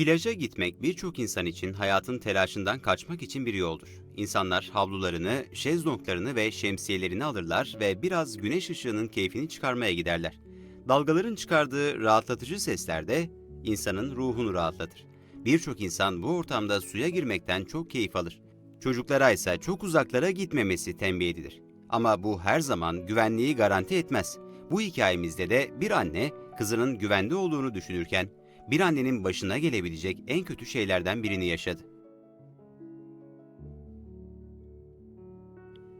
Plaja gitmek birçok insan için hayatın telaşından kaçmak için bir yoldur. İnsanlar havlularını, şezlonglarını ve şemsiyelerini alırlar ve biraz güneş ışığının keyfini çıkarmaya giderler. Dalgaların çıkardığı rahatlatıcı sesler de insanın ruhunu rahatlatır. Birçok insan bu ortamda suya girmekten çok keyif alır. Çocuklara ise çok uzaklara gitmemesi tembih edilir. Ama bu her zaman güvenliği garanti etmez. Bu hikayemizde de bir anne kızının güvende olduğunu düşünürken bir annenin başına gelebilecek en kötü şeylerden birini yaşadı.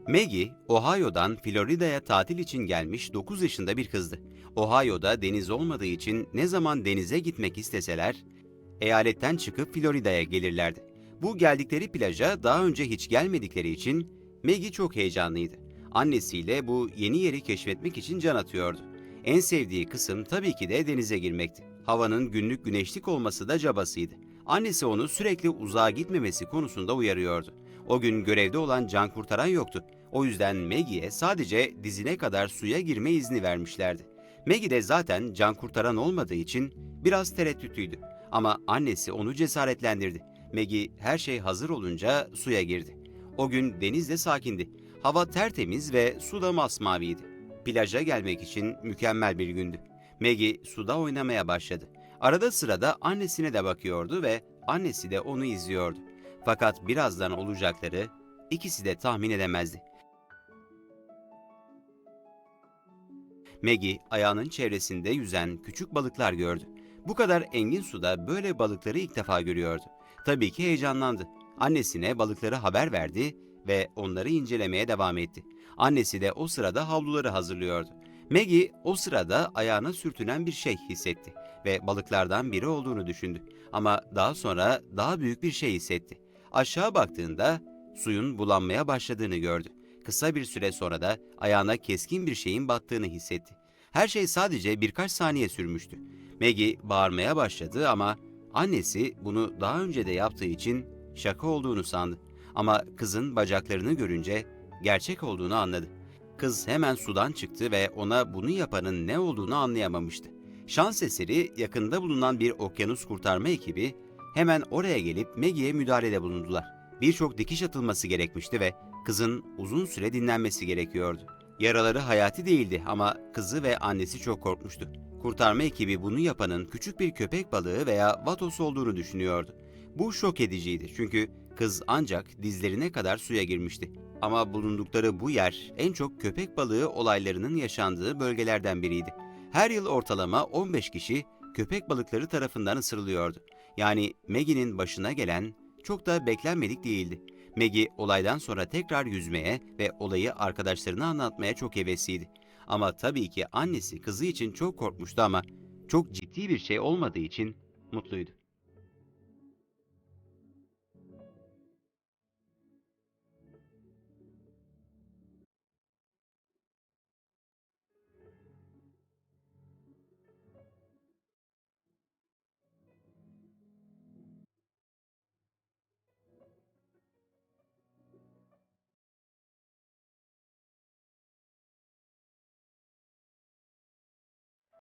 Maggie, Ohio'dan Florida'ya tatil için gelmiş 9 yaşında bir kızdı. Ohio'da deniz olmadığı için ne zaman denize gitmek isteseler, eyaletten çıkıp Florida'ya gelirlerdi. Bu geldikleri plaja daha önce hiç gelmedikleri için Maggie çok heyecanlıydı. Annesiyle bu yeni yeri keşfetmek için can atıyordu. En sevdiği kısım tabii ki de denize girmekti. Havanın günlük güneşlik olması da cabasıydı. Annesi onu sürekli uzağa gitmemesi konusunda uyarıyordu. O gün görevde olan can kurtaran yoktu. O yüzden Maggie'ye sadece dizine kadar suya girme izni vermişlerdi. Maggie de zaten can kurtaran olmadığı için biraz tereddütlüydü. Ama annesi onu cesaretlendirdi. Maggie her şey hazır olunca suya girdi. O gün deniz de sakindi. Hava tertemiz ve su da masmaviydi. Plaja gelmek için mükemmel bir gündü. Maggie suda oynamaya başladı. Arada sırada annesine de bakıyordu ve annesi de onu izliyordu. Fakat birazdan olacakları ikisi de tahmin edemezdi. Maggie ayağının çevresinde yüzen küçük balıklar gördü. Bu kadar engin suda böyle balıkları ilk defa görüyordu. Tabii ki heyecanlandı. Annesine balıkları haber verdi ve onları incelemeye devam etti. Annesi de o sırada havluları hazırlıyordu. Maggie o sırada ayağına sürtünen bir şey hissetti ve balıklardan biri olduğunu düşündü. Ama daha sonra daha büyük bir şey hissetti. Aşağı baktığında suyun bulanmaya başladığını gördü. Kısa bir süre sonra da ayağına keskin bir şeyin battığını hissetti. Her şey sadece birkaç saniye sürmüştü. Maggie bağırmaya başladı ama annesi bunu daha önce de yaptığı için şaka olduğunu sandı. Ama kızın bacaklarını görünce gerçek olduğunu anladı. Kız hemen sudan çıktı ve ona bunu yapanın ne olduğunu anlayamamıştı. Şans eseri yakında bulunan bir okyanus kurtarma ekibi hemen oraya gelip Maggie'ye müdahalede bulundular. Birçok dikiş atılması gerekmişti ve kızın uzun süre dinlenmesi gerekiyordu. Yaraları hayati değildi ama kızı ve annesi çok korkmuştu. Kurtarma ekibi bunu yapanın küçük bir köpek balığı veya vatos olduğunu düşünüyordu. Bu şok ediciydi çünkü kız ancak dizlerine kadar suya girmişti. Ama bulundukları bu yer en çok köpek balığı olaylarının yaşandığı bölgelerden biriydi. Her yıl ortalama 15 kişi köpek balıkları tarafından ısırılıyordu. Yani Maggie'nin başına gelen çok da beklenmedik değildi. Maggie olaydan sonra tekrar yüzmeye ve olayı arkadaşlarına anlatmaya çok hevesliydi. Ama tabii ki annesi kızı için çok korkmuştu ama çok ciddi bir şey olmadığı için mutluydu.